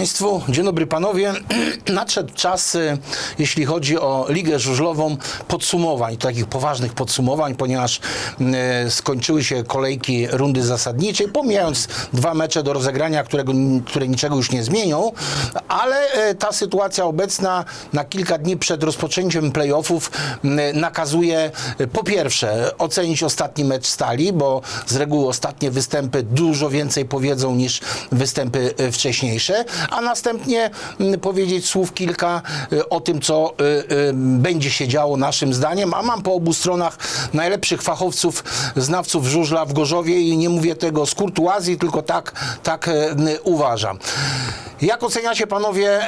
Państwu, dzień dobry Panowie. Nadszedł czas, y, jeśli chodzi o Ligę Żużlową, podsumowań, takich poważnych podsumowań, ponieważ y, skończyły się kolejki rundy zasadniczej, pomijając dwa mecze do rozegrania, którego, które niczego już nie zmienią, ale y, ta sytuacja obecna na kilka dni przed rozpoczęciem playoffów nakazuje po pierwsze ocenić ostatni mecz Stali, bo z reguły ostatnie występy dużo więcej powiedzą niż występy wcześniejsze, a następnie mm, powiedzieć słów kilka y, o tym, co y, y, będzie się działo naszym zdaniem, a mam po obu stronach najlepszych fachowców, znawców żużla w Gorzowie i nie mówię tego z kurtuazji, tylko tak, tak uważam. Jak oceniacie panowie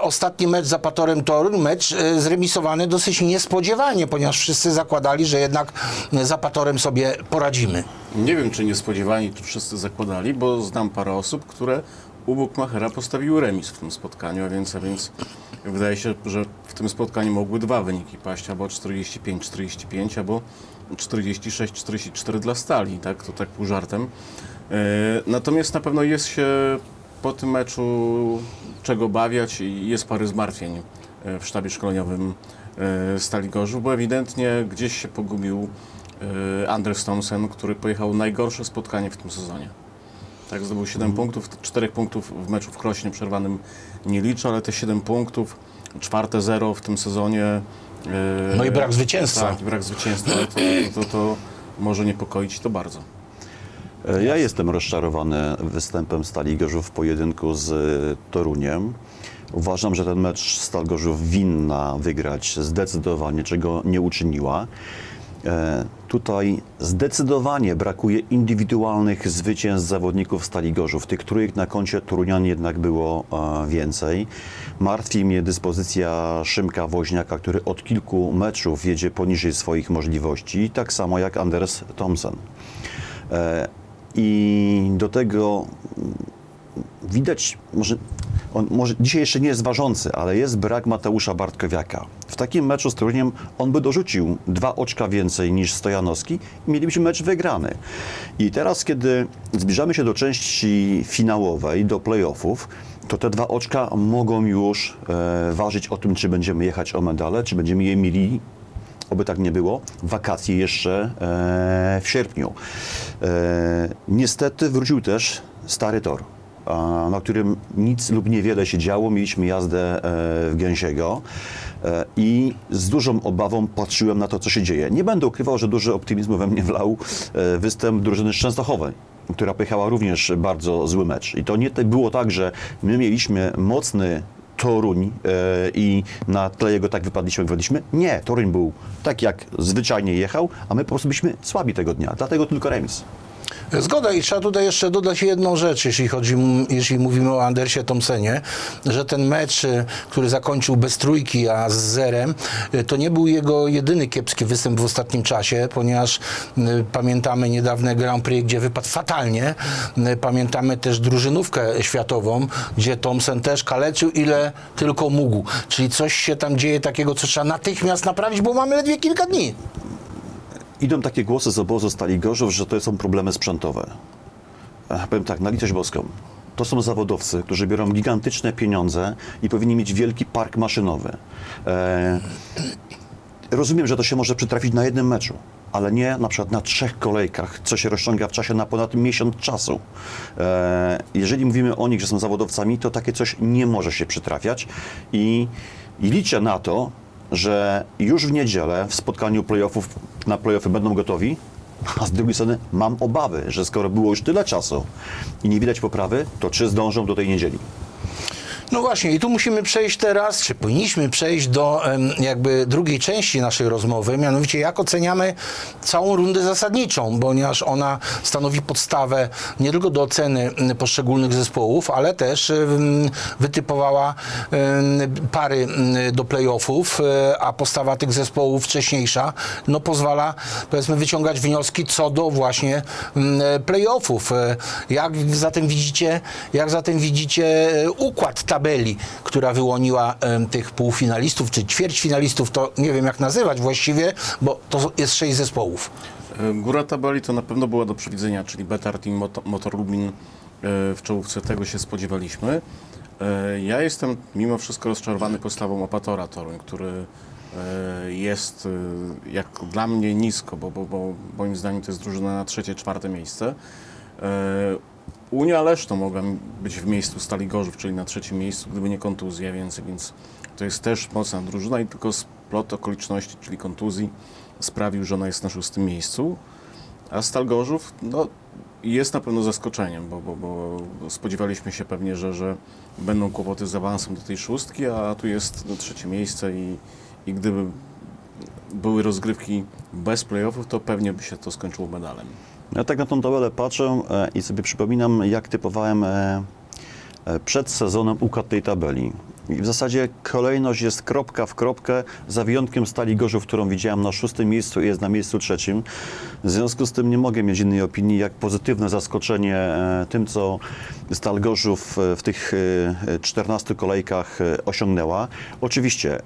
ostatni mecz z Apatorem Toruń? Mecz zremisowany dosyć niespodziewanie, ponieważ wszyscy zakładali, że jednak z Apatorem sobie poradzimy. Nie wiem, czy niespodziewani tu wszyscy zakładali, bo znam parę osób, które u Bukmachera postawiły remis w tym spotkaniu, a więc, a więc wydaje się, że w tym spotkaniu mogły dwa wyniki paść, albo 45-45, albo 46-44 dla Stali, tak? To tak pół żartem. E, Natomiast na pewno jest się po tym meczu czego bawiać i jest parę zmartwień e, w sztabie szkoleniowym e, Stali Gorzów, bo ewidentnie gdzieś się pogubił Andres Thompson, który pojechał najgorsze spotkanie w tym sezonie. Tak, zdobył 7 punktów, 4 punktów w meczu w Krośnie przerwanym nie liczę, ale te 7 punktów, czwarte zero w tym sezonie. e, No i brak zwycięstwa. Tak, brak zwycięstwa, to, to, to, to może niepokoić to bardzo. E, Ja jestem rozczarowany występem Stali Gorzów w pojedynku z e, Toruniem. Uważam, że ten mecz Stal Gorzów winna wygrać zdecydowanie, czego nie uczyniła. E, Tutaj zdecydowanie brakuje indywidualnych zwycięstw zawodników Stali Gorzów, tych, których na koncie Torunian jednak było e, więcej. Martwi mnie dyspozycja Szymka Woźniaka, który od kilku meczów jedzie poniżej swoich możliwości, tak samo jak Anders Thompson. E, I do tego mm, widać, może, on może dzisiaj jeszcze nie jest ważący, ale jest brak Mateusza Bartkowiaka. W takim meczu z Toruniem on by dorzucił dwa oczka więcej niż Stojanowski i mielibyśmy mecz wygrany. I teraz, kiedy zbliżamy się do części finałowej, do playoffów, to te dwa oczka mogą już e, ważyć o tym, czy będziemy jechać o medale, czy będziemy je mieli oby tak nie było, wakacje jeszcze e, w sierpniu. E, niestety wrócił też stary tor, na którym nic lub niewiele się działo. Mieliśmy jazdę e, w Gęsiego e, i z dużą obawą patrzyłem na to, co się dzieje. Nie będę ukrywał, że duży optymizmu we mnie wlał e, występ drużyny Częstochowej która pojechała również bardzo zły mecz. I to nie było tak, że my mieliśmy mocny Toruń i na tle jego tak wypadliśmy, jak wypadliśmy. Nie, Toruń był tak jak zwyczajnie jechał, a my po prostu byliśmy słabi tego dnia, dlatego tylko remis. Zgoda i trzeba tutaj jeszcze dodać jedną rzecz, jeśli chodzi, jeśli mówimy o Andersie Thompsonie, że ten mecz, y, który zakończył bez trójki, a z zerem, y, to nie był jego jedyny kiepski występ w ostatnim czasie, ponieważ y, pamiętamy niedawne Grand Prix, gdzie wypadł fatalnie. Pamiętamy też drużynówkę światową, gdzie Thompson też kaleczył ile tylko mógł. Czyli coś się tam dzieje takiego, co trzeba natychmiast naprawić, bo mamy ledwie kilka dni. Idą takie głosy z obozu Stali Gorzów, że to są problemy sprzętowe. E, Powiem tak, na litość boską. To są zawodowcy, którzy biorą gigantyczne pieniądze i powinni mieć wielki park maszynowy. E, rozumiem, że to się może przytrafić na jednym meczu, ale nie na przykład na trzech kolejkach, co się rozciąga w czasie na ponad miesiąc czasu. E, jeżeli mówimy o nich, że są zawodowcami, to takie coś nie może się przytrafiać i, i liczę na to, że już w niedzielę w spotkaniu playoffów na playoffy będą gotowi, a z drugiej strony mam obawy, że skoro było już tyle czasu i nie widać poprawy, to czy zdążą do tej niedzieli? No właśnie, i tu musimy przejść teraz, czy powinniśmy przejść do jakby drugiej części naszej rozmowy, mianowicie jak oceniamy całą rundę zasadniczą, ponieważ ona stanowi podstawę nie tylko do oceny poszczególnych zespołów, ale też wytypowała pary do playoffów, e, a postawa tych zespołów wcześniejsza no pozwala powiedzmy wyciągać wnioski co do właśnie playoffów. E, Jak zatem widzicie, jak zatem widzicie e, układ tabeli, która wyłoniła tych półfinalistów czy ćwierćfinalistów, to nie wiem jak nazywać właściwie, bo to jest sześć zespołów. Góra tabeli to na pewno była do przewidzenia, czyli Betart i Moto- Motor Lublin e, w czołówce tego się spodziewaliśmy, E, Ja jestem mimo wszystko rozczarowany postawą Opatora Toruń, który e, jest jak dla mnie nisko, bo, bo, bo moim zdaniem to jest drużyna na trzecie, czwarte miejsce. Unia Leszno mogła być w miejscu Stali Gorzów, czyli na trzecim miejscu, gdyby nie kontuzja, więc, więc to jest też mocna drużyna i tylko splot okoliczności, czyli kontuzji sprawił, że ona jest na szóstym miejscu. A Stal Gorzów, no, jest na pewno zaskoczeniem, bo, bo, bo spodziewaliśmy się pewnie, że, że będą kłopoty z awansem do tej szóstki, a tu jest no, trzecie miejsce i, i gdyby były rozgrywki bez playoffów, to pewnie by się to skończyło medalem. Ja tak na tą tabelę patrzę e, i sobie przypominam, jak typowałem e, e, przed sezonem układ tej tabeli. I w zasadzie kolejność jest kropka w kropkę, za wyjątkiem Stali Gorzów, którą widziałem na szóstym miejscu i jest na miejscu trzecim. W związku z tym nie mogę mieć innej opinii, jak pozytywne zaskoczenie tym, co Stal Gorzów w tych e, 14 kolejkach osiągnęła. Oczywiście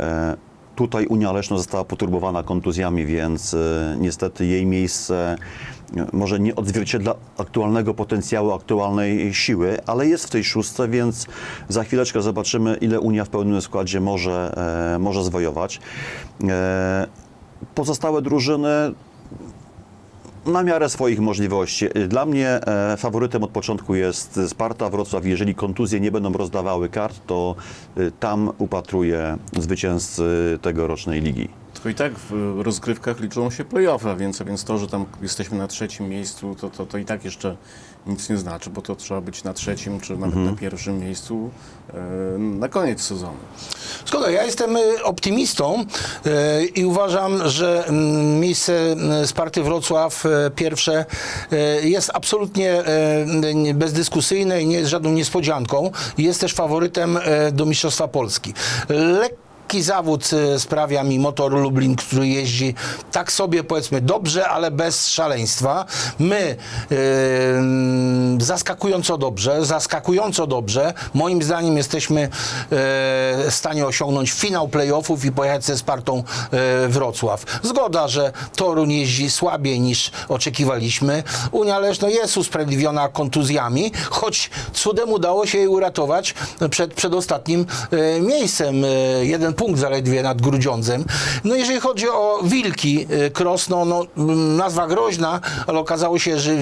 Tutaj Unia Leszno została poturbowana kontuzjami, więc e, niestety jej miejsce e, może nie odzwierciedla aktualnego potencjału, aktualnej siły, ale jest w tej szóstce, więc za chwileczkę zobaczymy, ile Unia w pełnym składzie może, e, może zwojować. Pozostałe drużyny na miarę swoich możliwości. Dla mnie e, faworytem od początku jest Sparta Wrocław. Jeżeli kontuzje nie będą rozdawały kart, to e, tam upatruję zwycięzcy tegorocznej ligi. Tylko i tak w rozgrywkach liczą się playoffy, więc, więc to, że tam jesteśmy na trzecim miejscu, to, to, to i tak jeszcze nic nie znaczy, bo to trzeba być na trzecim, czy nawet na pierwszym miejscu e, na koniec sezonu. Zgoda, ja jestem y, optymistą y, i uważam, że mm, miejsce Sparty Wrocław y, pierwsze y, jest absolutnie nie- bezdyskusyjne i nie jest żadną niespodzianką. Jest też faworytem y, do Mistrzostwa Polski. Lekki zawód y, sprawia mi motor Lublin, który jeździ tak sobie powiedzmy dobrze, ale bez szaleństwa. My y, zaskakująco dobrze, zaskakująco dobrze. Moim zdaniem jesteśmy e, w stanie osiągnąć finał playoffów i pojechać ze Spartą e, Wrocław. Zgoda, że Toruń jeździ słabiej niż oczekiwaliśmy. Unia Leszno jest usprawiedliwiona kontuzjami, choć cudem udało się jej uratować przed, przed ostatnim e, miejscem. E, jeden punkt zaledwie nad Grudziądzem. No jeżeli chodzi o Wilki e, Krosno, no, m, nazwa groźna, ale okazało się, że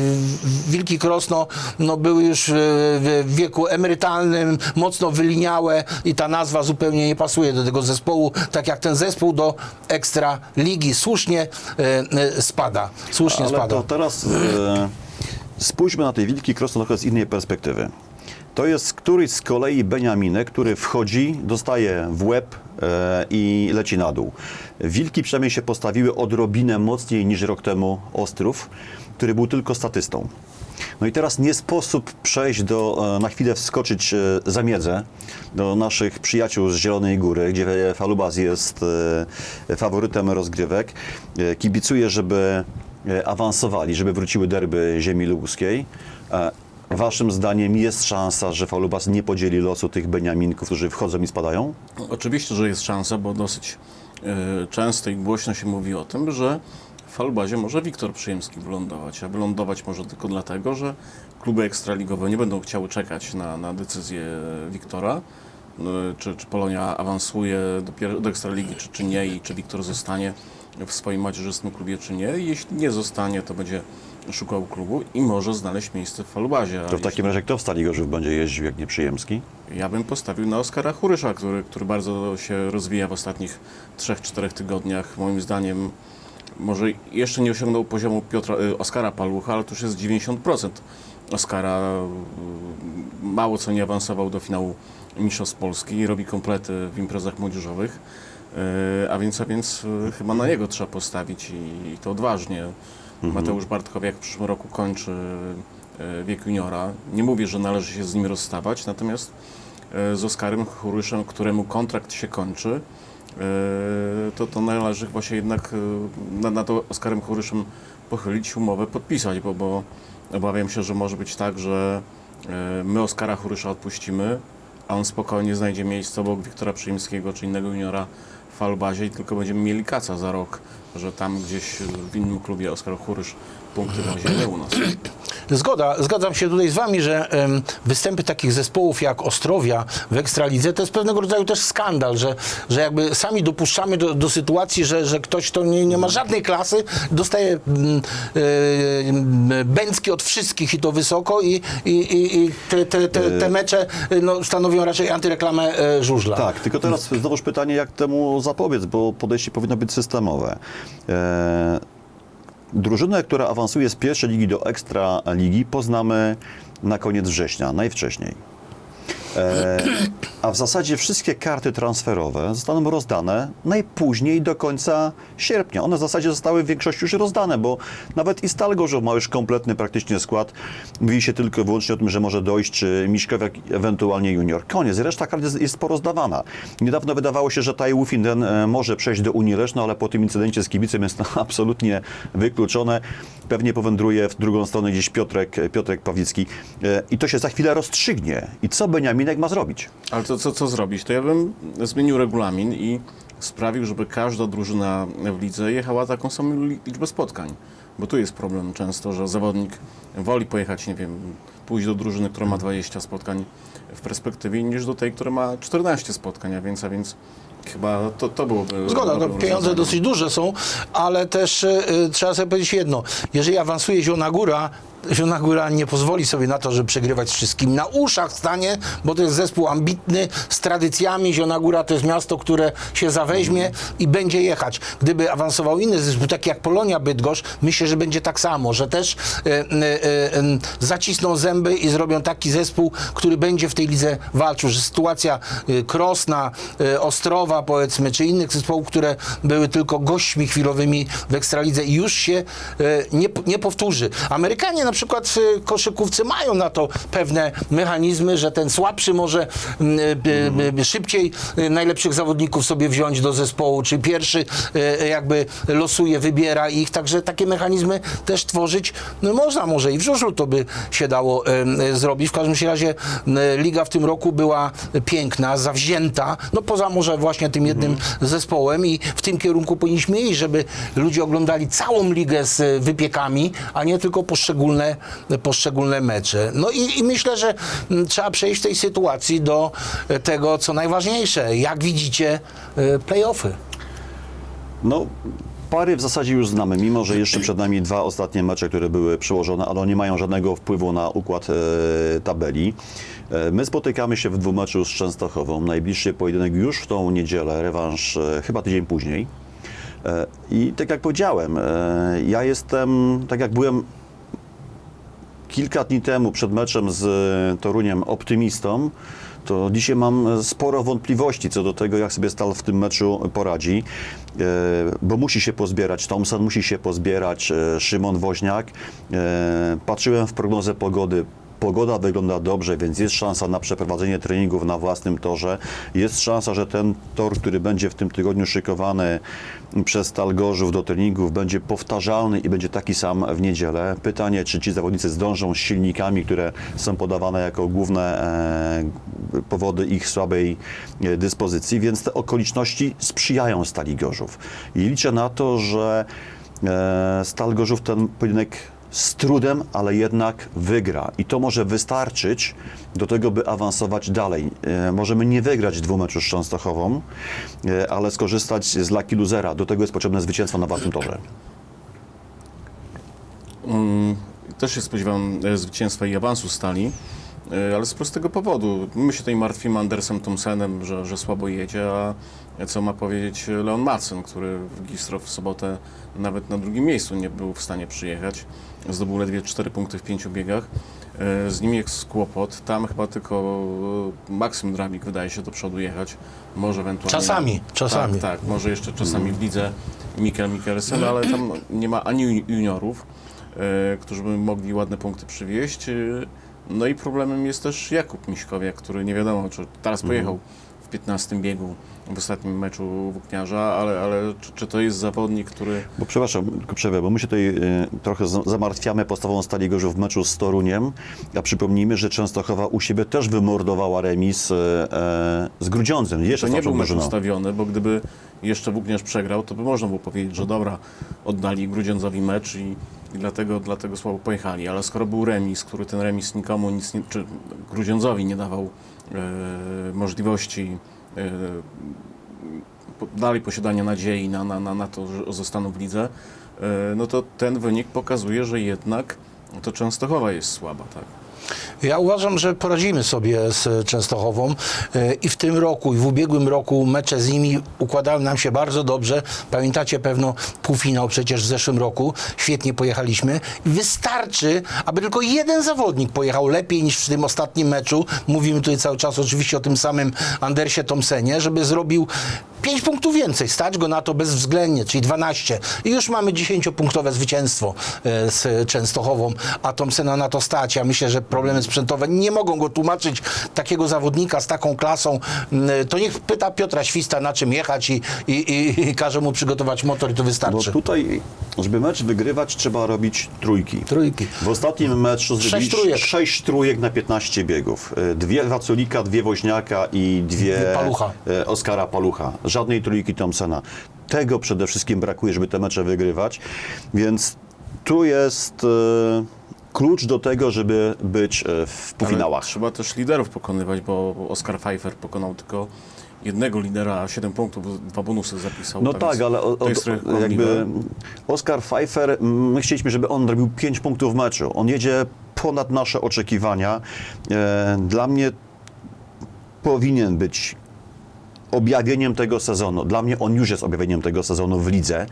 Wilki Krosno no, były już e, w wieku emerytalnym, mocno wyliniałe i ta nazwa zupełnie nie pasuje do tego zespołu, tak jak ten zespół do ekstra ligi. Słusznie e, spada. Słusznie Ale spada. to teraz spójrzmy na tej Wilki Krosno trochę z innej perspektywy. To jest któryś z kolei Beniaminek, który wchodzi, dostaje w łeb e, i leci na dół. Wilki przynajmniej się postawiły odrobinę mocniej niż rok temu Ostrów, który był tylko statystą. No i teraz nie sposób przejść do, e, na chwilę wskoczyć e, za miedzę do naszych przyjaciół z Zielonej Góry, gdzie Falubaz jest e, faworytem rozgrywek. Kibicuję, żeby awansowali, żeby wróciły derby ziemi lubuskiej. E, Waszym zdaniem jest szansa, że Falubaz nie podzieli losu tych Beniaminków, którzy wchodzą i spadają? Oczywiście, że jest szansa, bo dosyć e, często i głośno się mówi o tym, że w Falbazie może Wiktor Przyjemski wylądować, a wylądować może tylko dlatego, że kluby ekstraligowe nie będą chciały czekać na, na decyzję Wiktora, no, czy, czy Polonia awansuje do, do Ekstraligi, czy, czy nie i czy Wiktor zostanie w swoim macierzystym klubie, czy nie. Jeśli nie zostanie, to będzie szukał klubu i może znaleźć miejsce w Falbazie. A To w takim razie kto w Stali Gorzów będzie jeździł, jak nie Przyjemski? ja bym postawił na Oskara Churysza, który, który bardzo się rozwija w ostatnich 3-4 tygodniach. Moim zdaniem może jeszcze nie osiągnął poziomu Piotra, y, Oskara Palucha, ale to już jest 90% Oskara. y, Mało co nie awansował do finału Mistrzostw Polski, robi komplety w imprezach młodzieżowych. Y, A więc, a więc chyba na niego trzeba postawić i, i to odważnie. Mateusz Bartkowiak w przyszłym roku kończy y, wiek juniora. Nie mówię, że należy się z nim rozstawać, natomiast e, z Oskarem Churyszem, któremu kontrakt się kończy, e, to, to należy się jednak e, na, na to Oskarem Churyszem pochylić, umowę podpisać, bo, bo obawiam się, że może być tak, że e, my Oskara Churysza odpuścimy, a on spokojnie znajdzie miejsce obok Wiktora Przyjemskiego czy innego juniora Falbazie i tylko będziemy mieli kaca za rok, że tam gdzieś w innym klubie Oskar Churysz punkty wozi, nie u nas. Zgoda, zgadzam się tutaj z wami, że em, występy takich zespołów jak Ostrowia w Ekstralidze to jest pewnego rodzaju też skandal, że, że jakby sami dopuszczamy do, do sytuacji, że, że ktoś, kto nie, nie ma żadnej klasy, dostaje e, bęcki od wszystkich i to wysoko i, i, i, i te, te, te, te mecze e, no, stanowią raczej antyreklamę e, żużla. Tak, tylko teraz znowuż pytanie, jak temu zapobiec, bo podejście powinno być systemowe. E, drużynę, która awansuje z pierwszej ligi do ekstra ligi poznamy na koniec września, najwcześniej. E, a w zasadzie wszystkie karty transferowe zostaną rozdane najpóźniej do końca sierpnia. One w zasadzie zostały w większości już rozdane, bo nawet i Stal Gorzów ma już kompletny praktycznie skład. Mówi się tylko i wyłącznie o tym, że może dojść czy Miśkowiak, ewentualnie Junior. Koniec, reszta kart jest, jest porozdawana. Niedawno wydawało się, że Tai Wufinden e, może przejść do Unii Leszno, ale po tym incydencie z kibicem jest to absolutnie wykluczone. Pewnie powędruje w drugą stronę gdzieś Piotrek, Piotrek Pawlicki E, i to się za chwilę rozstrzygnie. I co Beniaminek ma zrobić? Ale to co, co zrobić? To ja bym zmienił regulamin i sprawił, żeby każda drużyna w lidze jechała taką samą li- liczbę spotkań. Bo tu jest problem często, że zawodnik woli pojechać, nie wiem, pójść do drużyny, która ma 20 spotkań w perspektywie, niż do tej, która ma 14 spotkań, a więc, a więc chyba to, to byłoby... Zgoda, no, pieniądze dosyć duże są, ale też y, y, trzeba sobie powiedzieć jedno. Jeżeli awansuje Zielona Góra, Zielona Góra nie pozwoli sobie na to, żeby przegrywać z wszystkim. Na uszach stanie, bo to jest zespół ambitny, z tradycjami. Zielona Góra to jest miasto, które się zaweźmie i będzie jechać. Gdyby awansował inny zespół, taki jak Polonia Bydgoszcz, myślę, że będzie tak samo, że też y, y, y, zacisną zęby i zrobią taki zespół, który będzie w tej lidze walczył. Że sytuacja y, Krosna, y, Ostrowa powiedzmy, czy innych zespołów, które były tylko gośćmi chwilowymi w Ekstralidze i już się y, nie, nie powtórzy. Amerykanie na przykład w y, koszykówce mają na to pewne mechanizmy, że ten słabszy może mm, szybciej y, najlepszych zawodników sobie wziąć do zespołu, czy pierwszy y, jakby losuje, wybiera ich, także takie mechanizmy też tworzyć no można, może i w żużlu to by się dało zrobić. W każdym razie liga w tym roku była piękna, zawzięta, no poza może właśnie tym jednym zespołem i w tym kierunku powinniśmy iść, żeby ludzie oglądali całą ligę z wypiekami, a nie tylko poszczególne, poszczególne mecze. No i, i myślę, że mm, trzeba przejść w tej sytuacji do y, tego, co najważniejsze. Jak widzicie y, playoffy? No, pary w zasadzie już znamy, mimo że jeszcze przed nami dwa ostatnie mecze, które były przełożone, ale nie mają żadnego wpływu na układ e, tabeli. E, my spotykamy się w dwumeczu z Częstochową. Najbliższy pojedynek już w tą niedzielę, rewanż e, chyba tydzień później. E, I tak jak powiedziałem, e, ja jestem, tak jak byłem kilka dni temu przed meczem z e, Toruniem optymistą, to dzisiaj mam sporo wątpliwości co do tego, jak sobie Stal w tym meczu poradzi, e, bo musi się pozbierać Thompson, musi się pozbierać e, Szymon Woźniak. E, Patrzyłem w prognozę pogody. Pogoda wygląda dobrze, więc jest szansa na przeprowadzenie treningów na własnym torze. Jest szansa, że ten tor, który będzie w tym tygodniu szykowany przez Stal Gorzów do treningów, będzie powtarzalny i będzie taki sam w niedzielę. Pytanie, czy ci zawodnicy zdążą z silnikami, które są podawane jako główne e, powody ich słabej e, dyspozycji, więc te okoliczności sprzyjają Stali Gorzów. I liczę na to, że e, Stal Gorzów ten pojedynek z trudem, ale jednak wygra. I to może wystarczyć do tego, by awansować dalej. E, możemy nie wygrać dwóch meczów z Częstochową, e, ale skorzystać z lucky losera. Do tego jest potrzebne zwycięstwo na własnym torze. Mm, Też się spodziewam e, zwycięstwa i awansu Stali, ale z prostego powodu. My się tutaj martwimy Andersem Thompsonem, że, że słabo jedzie, a co ma powiedzieć Leon Madsen, który w Gistro w sobotę nawet na drugim miejscu nie był w stanie przyjechać. Zdobył ledwie 4 punkty w pięciu biegach. E, Z nim jest kłopot. Tam chyba tylko e, Maksym Drabik wydaje się do przodu jechać. Może ewentualnie... Czasami, czasami. Tak, tak. Może jeszcze czasami w lidze Mikkel Mikkelsen, ale tam nie ma ani juni- juniorów, e, którzy by mogli ładne punkty przywieźć. No i problemem jest też Jakub Miśkowiak, który nie wiadomo, czy teraz pojechał w 15 biegu w ostatnim meczu włókniarza, ale, ale czy, czy to jest zawodnik, który... Bo przepraszam, tylko przerwę, bo my się tutaj y, trochę zamartwiamy postawą Stali Gorzów w meczu z Toruniem, a przypomnijmy, że Częstochowa u siebie też wymordowała remis y, e, z Grudziądzem. Jeszcze To nie był mecz ustawiony, bo gdyby jeszcze Włókniarz przegrał, to by można było powiedzieć, że dobra, oddali Grudziądzowi mecz i, i dlatego, dlatego słabo pojechali. Ale skoro był remis, który ten remis nikomu nic nie, czy Grudziądzowi nie dawał e, możliwości e, dalej posiadania nadziei na, na, na, na to, że zostaną w lidze, e, no to ten wynik pokazuje, że jednak to Częstochowa jest słaba, tak? Ja uważam, że poradzimy sobie z Częstochową e, i w tym roku, i w ubiegłym roku mecze z nimi układały nam się bardzo dobrze. Pamiętacie pewno półfinał przecież w zeszłym roku. Świetnie pojechaliśmy. Wystarczy, aby tylko jeden zawodnik pojechał lepiej niż w tym ostatnim meczu. Mówimy tutaj cały czas oczywiście o tym samym Andersie Thompsenie, żeby zrobił 5 punktów więcej, stać go na to bezwzględnie, czyli 12. I już mamy 10-punktowe zwycięstwo e, z Częstochową, a Thompsona na to stać. Ja myślę, że problemy sprzętowe nie mogą go tłumaczyć. Takiego zawodnika z taką klasą, m, to niech pyta Piotra Śwista, na czym jechać i, i, i, każe mu przygotować motor i to Bo wystarczy. tutaj, żeby mecz wygrywać, trzeba robić trójki. Trójki. W ostatnim meczu Sześć zrobili trójek. sześć trójek na 15 biegów. Y, Dwie Waculika, dwie Woźniaka i dwie Palucha. e, Oskara Palucha. Żadnej trójki Thompsona. Tego przede wszystkim brakuje, żeby te mecze wygrywać. Więc tu jest e, klucz do tego, żeby być e, w półfinałach. Ale trzeba też liderów pokonywać, bo Oskar Pfeiffer pokonał tylko jednego lidera, a 7 punktów, dwa bonusy zapisał. No tak, tak, ale o, o, jakby. Oskar Pfeiffer, my chcieliśmy, żeby on robił 5 punktów w meczu. On jedzie ponad nasze oczekiwania. E, Dla mnie powinien być objawieniem tego sezonu. Dla mnie on już jest objawieniem tego sezonu w lidze.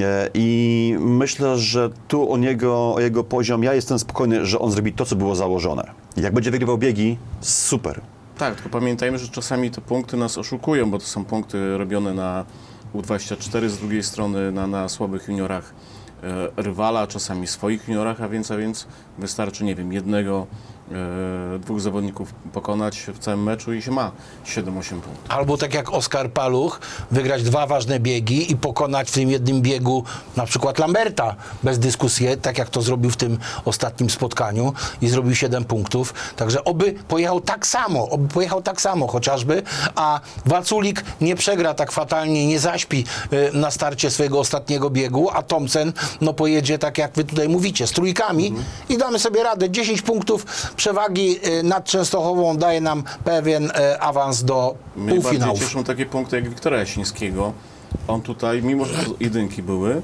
E, I myślę, że tu o niego, o jego poziom, ja jestem spokojny, że on zrobi to, co było założone. Jak będzie wygrywał biegi, super. Tak, tylko pamiętajmy, że czasami te punkty nas oszukują, bo to są punkty robione na U24, z drugiej strony na, na słabych juniorach e, rywala, czasami swoich juniorach, a więc, a więc wystarczy, nie wiem, jednego, dwóch zawodników pokonać w całym meczu i się ma 7-8 punktów. Albo tak jak Oskar Paluch, wygrać dwa ważne biegi i pokonać w tym jednym biegu na przykład Lamberta bez dyskusji, tak jak to zrobił w tym ostatnim spotkaniu i zrobił 7 punktów. Także oby pojechał tak samo, oby pojechał tak samo chociażby, a Waculik nie przegra tak fatalnie, nie zaśpi y, na starcie swojego ostatniego biegu, a Thompson no pojedzie tak jak wy tutaj mówicie, z trójkami i damy sobie radę. 10 punktów przewagi y, nad Częstochową daje nam pewien y, awans do Mnie półfinałów. cieszą takie punkty jak Wiktora Jasińskiego. On tutaj, mimo że jedynki były,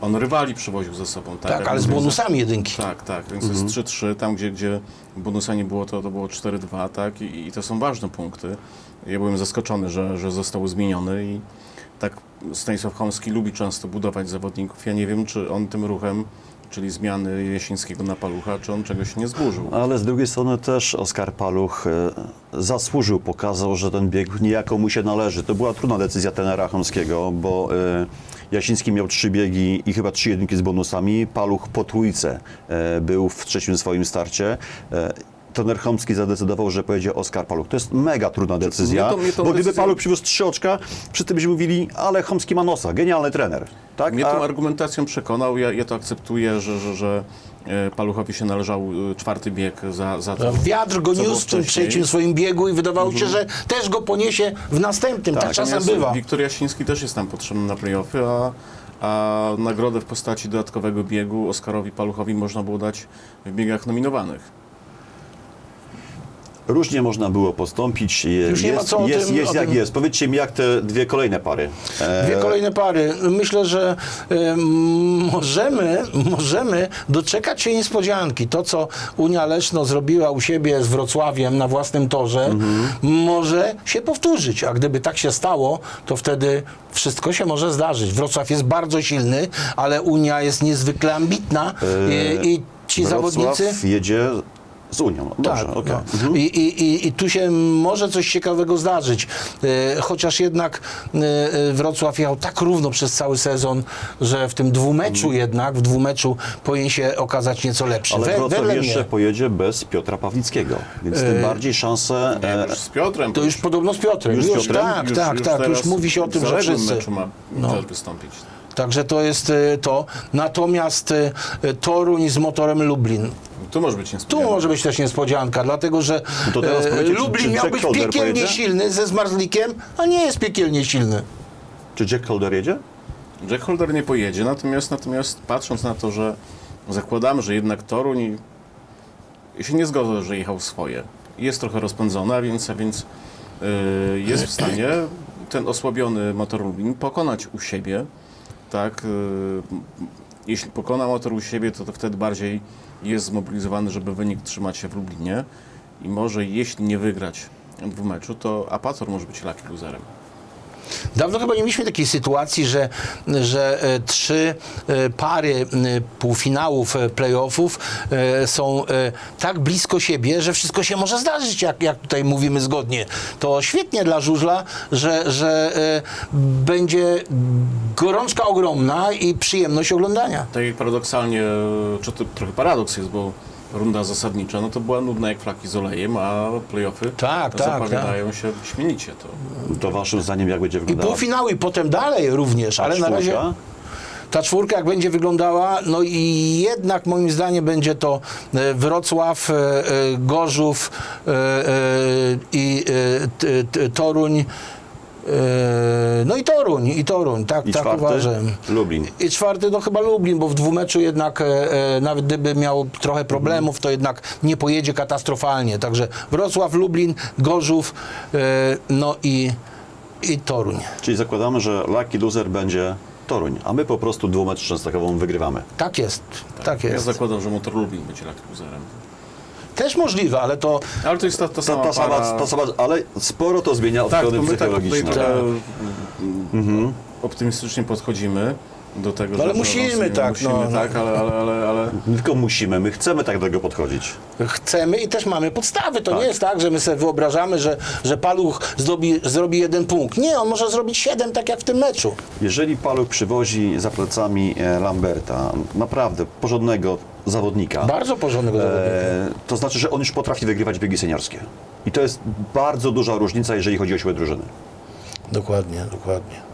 on rywali przywoził ze sobą. Tak, Tak, ale z bonusami jedynki. Tak, tak, więc jest 3-3, tam gdzie, gdzie bonusa nie było, to, to było 4-2, tak, I, i to są ważne punkty. Ja byłem zaskoczony, że, że został zmieniony i tak Stanisław Chomski lubi często budować zawodników. Ja nie wiem, czy on tym ruchem, czyli zmiany Jasińskiego na Palucha, czy on czegoś nie zburzył. Ale z drugiej strony też Oskar Paluch e, zasłużył, pokazał, że ten bieg niejako mu się należy. To była trudna decyzja tenera Chomskiego, bo e, Jasiński miał trzy biegi i chyba trzy jedynki z bonusami. Paluch po trójce e, był w trzecim swoim starcie. Trener Chomski zadecydował, że pojedzie Oskar Paluch. To jest mega trudna decyzja, Mnie to- mnie to bo gdyby decyzja- Paluch przywiózł trzy oczka, wszyscy byśmy mówili, ale Chomski ma nosa, genialny trener. Tak? Mnie A- tą argumentacją przekonał, ja, ja to akceptuję, że, że, że e, Paluchowi się należał e, czwarty bieg za, za to. Wiatr go niósł w tym trzecim swoim biegu i wydawało się, że też go poniesie w następnym. Tak, czasem Natomiast bywa. Wiktor Jasiński też jest nam potrzebny na playoffy, a, a nagrodę w postaci dodatkowego biegu Oskarowi Paluchowi można było dać w biegach nominowanych. Różnie można było postąpić. Je- Już nie ma jest co o jest, tym- jest o jak tym- jest. Powiedzcie mi, jak te dwie kolejne pary. E, Dwie kolejne pary. Myślę, że e, możemy, możemy doczekać się niespodzianki. To, co Unia Leszno zrobiła u siebie z Wrocławiem na własnym torze, może się powtórzyć. A gdyby tak się stało, to wtedy wszystko się może zdarzyć. Wrocław jest bardzo silny, ale Unia jest niezwykle ambitna i, i ci Wrocław zawodnicy... jedzie z Unią. Dobrze, Tak, okej. no. I, i, i, I tu się może coś ciekawego zdarzyć. E, chociaż jednak e, e, Wrocław jechał tak równo przez cały sezon, że w tym dwumeczu jednak, w dwumeczu powinien się okazać nieco lepszy. Ale We- Wrocław wedle jeszcze pojedzie bez Piotra Pawlickiego, więc tym bardziej szanse... Nie, E, już z Piotrem. To już podobno z Piotrem. Już z Już, Piotrem? tak, już, tak, już tak. Już teraz mówi się o w tym, że zaległym wszyscy. meczu ma No. też wystąpić. Także to jest e, to. Natomiast e, Toruń z motorem Lublin. Tu może być Tu niespodzianka. może być też niespodzianka, dlatego że No e, czy- Lublin czy miał być piekielnie pojedzie? silny ze Zmarzlikiem, a nie jest piekielnie silny. Czy Jack Holder jedzie? Jack Holder nie pojedzie, natomiast, natomiast patrząc na to, że zakładamy, że jednak Toruń się nie zgodzę, że jechał swoje. Jest trochę rozpędzony, a więc, a więc yy, jest w stanie ten osłabiony motor Lublin pokonać u siebie. Tak, yy, jeśli pokona motor u siebie, to, to wtedy bardziej jest zmobilizowany, żeby wynik trzymać się w Lublinie. I może jeśli nie wygrać w meczu, to Apator może być lucky loserem. Dawno chyba nie mieliśmy takiej sytuacji, że, że e, trzy e, pary półfinałów e, playoffów są tak blisko siebie, że wszystko się może zdarzyć, jak, jak tutaj mówimy zgodnie. To świetnie dla żużla, że, że będzie gorączka ogromna i przyjemność oglądania. Tak jak paradoksalnie, czy to trochę paradoks jest, bo runda zasadnicza, no to była nudna jak flaki z olejem, a playoffy Tak, tak, zapowiadają się śmienicie. To. To waszym zdaniem jak będzie I wyglądała półfinały, i potem dalej również, ale na razie... czwórka? Ta czwórka jak będzie wyglądała, no i jednak moim zdaniem będzie to e, Wrocław, e, e, Gorzów e, e, i e, t- t- Toruń. E, No i Toruń, i Toruń, tak, I tak czwarty? uważam. Lublin. I czwarty to chyba Lublin, bo w dwumeczu jednak, e, e, nawet gdyby miał trochę problemów, to jednak nie pojedzie katastrofalnie. Także Wrocław, Lublin, Gorzów, e, no i, i Toruń. Czyli zakładamy, że lucky loser będzie Toruń, a my po prostu dwumecz Częstochową wygrywamy. Tak jest, tak Ja jest. zakładam, że motor Lublin będzie lucky loserem. Też możliwe, ale to Ale to jest ta, ta Ta, sama ta, sama, para... ta sama, ale sporo to zmienia od tak, strony my tak tutaj psychologicznej. trochę mm, optymistycznie podchodzimy do tego, No ale że, że musimy tak, musimy, no, no. tak, ale, ale, ale, ale Nie Tylko musimy, my chcemy tak do tego podchodzić. chcemy i też mamy podstawy. To Tak. nie jest tak, że my sobie wyobrażamy, że, że Paluch zrobi, zrobi jeden punkt. Nie, on może zrobić siedem, tak jak w tym meczu. Jeżeli Paluch przywozi za plecami e, Lamberta, naprawdę porządnego zawodnika, Bardzo porządnego zawodnika. e, to znaczy, że on już potrafi wygrywać biegi seniorskie. I to jest bardzo duża różnica, jeżeli chodzi o siłę drużyny. Dokładnie, dokładnie.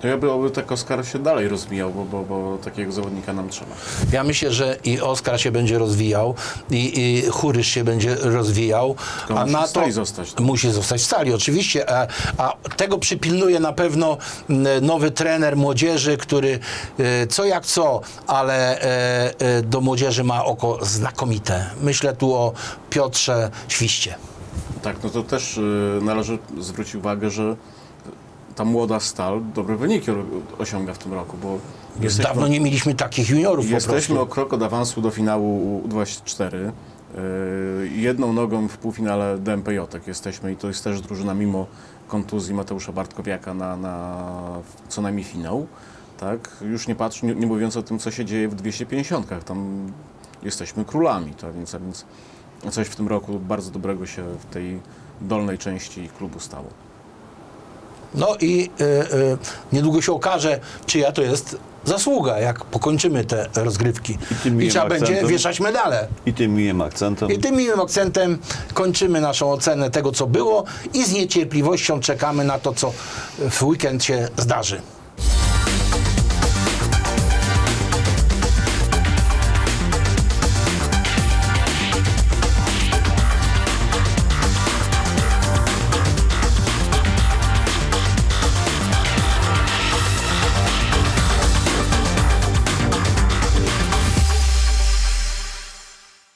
To ja by oby tak Oskar się dalej rozwijał, bo, bo, bo takiego zawodnika nam trzeba. Ja myślę, że i Oskar się będzie rozwijał, i, i Churysz się będzie rozwijał, Tylko a musi na w to stali zostać. musi zostać w stali, oczywiście, a, a tego przypilnuje na pewno m, nowy trener młodzieży, który e, co jak co, ale e, e, do młodzieży ma oko znakomite. Myślę tu o Piotrze Świście. Tak, no to też y, należy zwrócić uwagę, że ta młoda stal dobre wyniki osiąga w tym roku, bo Już dawno nie mieliśmy takich juniorów Jesteśmy o krok od awansu do finału U24. Yy, jedną nogą w półfinale DMPJ jesteśmy i to jest też drużyna mimo kontuzji Mateusza Bartkowiaka na, na co najmniej finał. Tak? Już nie patrz, nie, nie mówiąc o tym, co się dzieje w 250. Tam jesteśmy królami, to, więc, a więc coś w tym roku bardzo dobrego się w tej dolnej części klubu stało. No i e, e, niedługo się okaże, czyja to jest zasługa, jak pokończymy te rozgrywki. I miłym trzeba będzie akcentem. wieszać medale. I tym miłym akcentem. I tym miłym akcentem kończymy naszą ocenę tego, co było i z niecierpliwością czekamy na to, co w weekend się zdarzy.